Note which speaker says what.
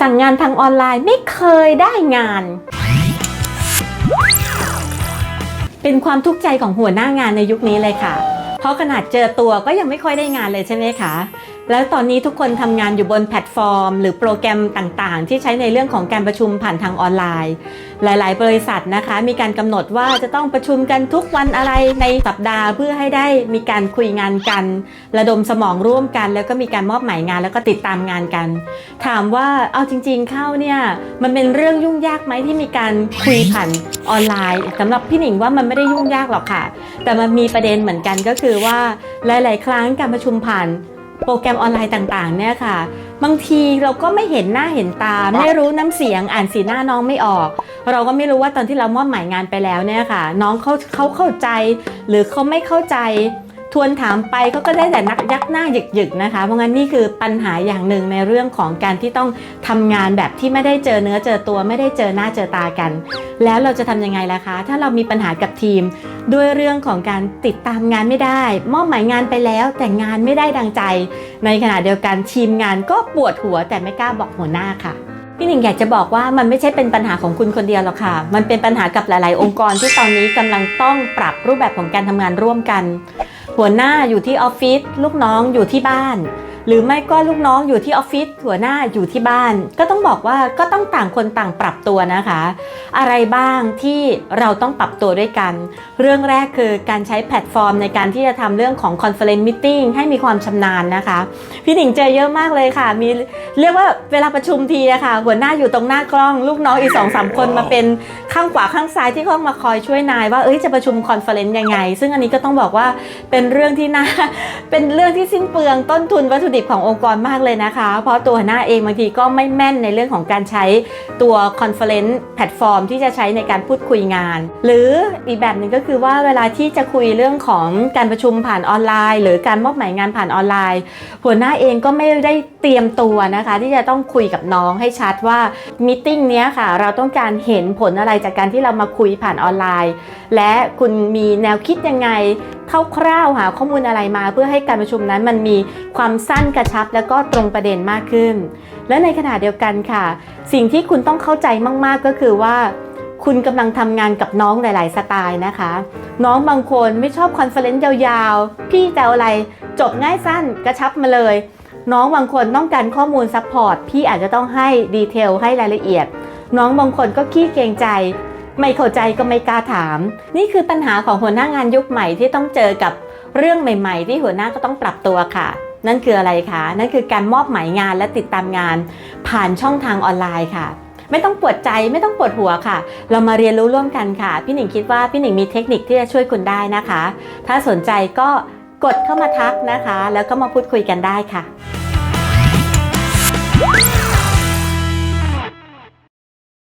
Speaker 1: สั่งงานทางออนไลน์ไม่เคยได้งาน เป็นความทุกข์ใจของหัวหน้างานในยุคนี้เลยค่ะ เพราะขนาดเจอตัวก็ยังไม่ค่อยได้งานเลยใช่ไหมคะ แล้วตอนนี้ทุกคนทำงานอยู่บนแพลตฟอร์ม หรือโปรแกรมต่างๆ ที่ใช้ในเรื่องของการประชุมผ่านทางออนไลน์ หลาย ๆ บริษัทนะคะ มีการกำหนดว่าจะต้องประชุมกันทุกวันอะไรในสัปดาห์ เพื่อให้ได้มีการคุยงานกัน ระดมสมองร่วมกัน แล้วก็มีการมอบหมายงานแล้วก็ติดตามงานกัน ถามว่าเอาจริง ๆ เข้าเนี่ยมันเป็นเรื่องยุ่งยากไหมที่มีการคุยผ่านออนไลน์สำหรับพี่หนิงว่ามันไม่ได้ยุ่งยากหรอกค่ะ แต่มันมีประเด็นเหมือนกันก็คือว่าหลาย ๆ ครั้งการประชุมผ่าน โปรแกรมออนไลน์ต่างๆเนี่ยค่ะ บางทีเราก็ไม่เห็นหน้าเห็นตา ไม่รู้น้ำเสียงอ่านสีหน้าน้องไม่ออก เราก็ไม่รู้ว่าตอนที่เรามอบหมายงานไปแล้วเนี่ยค่ะ น้องเขาเขาเข้าใจ หรือเขาไม่เข้าใจ ทวนถามไปเขาก็ได้แต่นักยักหน้าหยึกๆนะคะ เพราะงั้นนี่คือปัญหาอย่างหนึ่งในเรื่องของการที่ต้องทำงานแบบที่ไม่ได้เจอเนื้อเจอตัวไม่ได้เจอหน้าเจอตากัน แล้วเราจะทำยังไงล่ะคะ ถ้าเรามีปัญหากับทีม ด้วยเรื่องของการติดตามงานไม่ได้ มอบหมายงานไปแล้วแต่งานไม่ได้ดังใจ ในขณะเดียวกันทีมงานก็ปวดหัวแต่ไม่กล้าบอกหัวหน้าค่ะพี่หนิงอยากจะบอกว่ามันไม่ใช่เป็นปัญหาของคุณคนเดียวหรอกค่ะ มันเป็นปัญหากับหลาย ๆ องค์กรที่ตอนนี้กำลังต้องปรับรูปแบบของการทำงานร่วมกัน หัวหน้าอยู่ที่ออฟฟิศลูกน้องอยู่ที่บ้าน หรือไม่ก็ลูกน้องอยู่ที่ออฟฟิศหัวหน้าอยู่ที่บ้าน ก็ต้องบอกว่าก็ต้องต่างคนต่างปรับตัวนะคะ อะไรบ้างที่เราต้องปรับตัวด้วยกัน เรื่องแรกคือการใช้แพลตฟอร์มในการที่จะทำเรื่องของ Conference Meeting ให้มีความชำนาญนะคะ พี่หนิงเจอเยอะมากเลยค่ะ มีเรียกว่าเวลาประชุมทีอะค่ะ หัวหน้าอยู่ตรงหน้ากล้อง ลูกน้องอีกสองสามคนมาเป็นข้างขวาข้างซ้ายที่เขามาคอยช่วยนายว่าเอ้ยจะประชุมคอนเฟอเรนซ์ยังไง ซึ่งอันนี้ก็ต้องบอกว่าเป็นเรื่องที่น่าเป็นเรื่องที่สิ้นเปลืองต้นทุนวัตถุดิบขององค์กรมากเลยนะคะ เพราะตัวหน้าเองบางทีก็ไม่แม่นในเรื่องของการใช้ตัวคอนเฟอเรนซ์แพลตฟอร์มที่จะใช้ในการพูดคุยงาน หรืออีกแบบหนึ่งก็คือว่าเวลาที่จะคุยเรื่องของการประชุมผ่านออนไลน์ หรือการมอบหมายงานผ่านออนไลน์ หัวหน้าเองก็ไม่ได้เตรียมตัวนะคะ ที่จะต้องคุยกับน้องให้ชัดว่ามิ팅เนี้ยค่ะเราต้องการเห็นผลอะไรจากการที่เรามาคุยผ่านออนไลน์ และคุณมีแนวคิดยังไง คร่าวๆหาข้อมูลอะไรมา เพื่อให้การประชุมนั้นมันมีความสั้นกระชับ แล้วก็ตรงประเด็นมากขึ้น และในขณะเดียวกันค่ะ สิ่งที่คุณต้องเข้าใจมาก ๆ ก็คือว่า คุณกำลังทำงานกับน้องหลาย ๆ สไตล์นะคะ น้องบางคนไม่ชอบคอนเฟอเรนซ์ยาวๆ พี่จะอาอะไรจบง่ายสั้นกระชับมาเลย น้องบางคนต้องการข้อมูลซัพพอร์ตพี่อาจจะต้องให้ดีเทลให้รายละเอียดน้องบางคนก็ขี้เกรงใจ ไม่เข้าใจก็ไม่กล้าถาม นี่คือปัญหาของหัวหน้างานยุคใหม่ที่ต้องเจอกับเรื่องใหม่ ๆ ที่หัวหน้าก็ต้องปรับตัวค่ะ นั่นคืออะไรคะนั่นคือการมอบหมายงานและติดตามงาน ผ่านช่องทางออนไลน์ค่ะ ไม่ต้องปวดใจไม่ต้องปวดหัวค่ะ เรามาเรียนรู้ร่วมกันค่ะ พี่หนิงคิดว่าพี่หนิงมีเทคนิคที่จะช่วยคุณได้นะคะ ถ้าสนใจก็กดเข้ามาทักนะคะ แล้วก็มาพูดคุยกันได้ค่ะ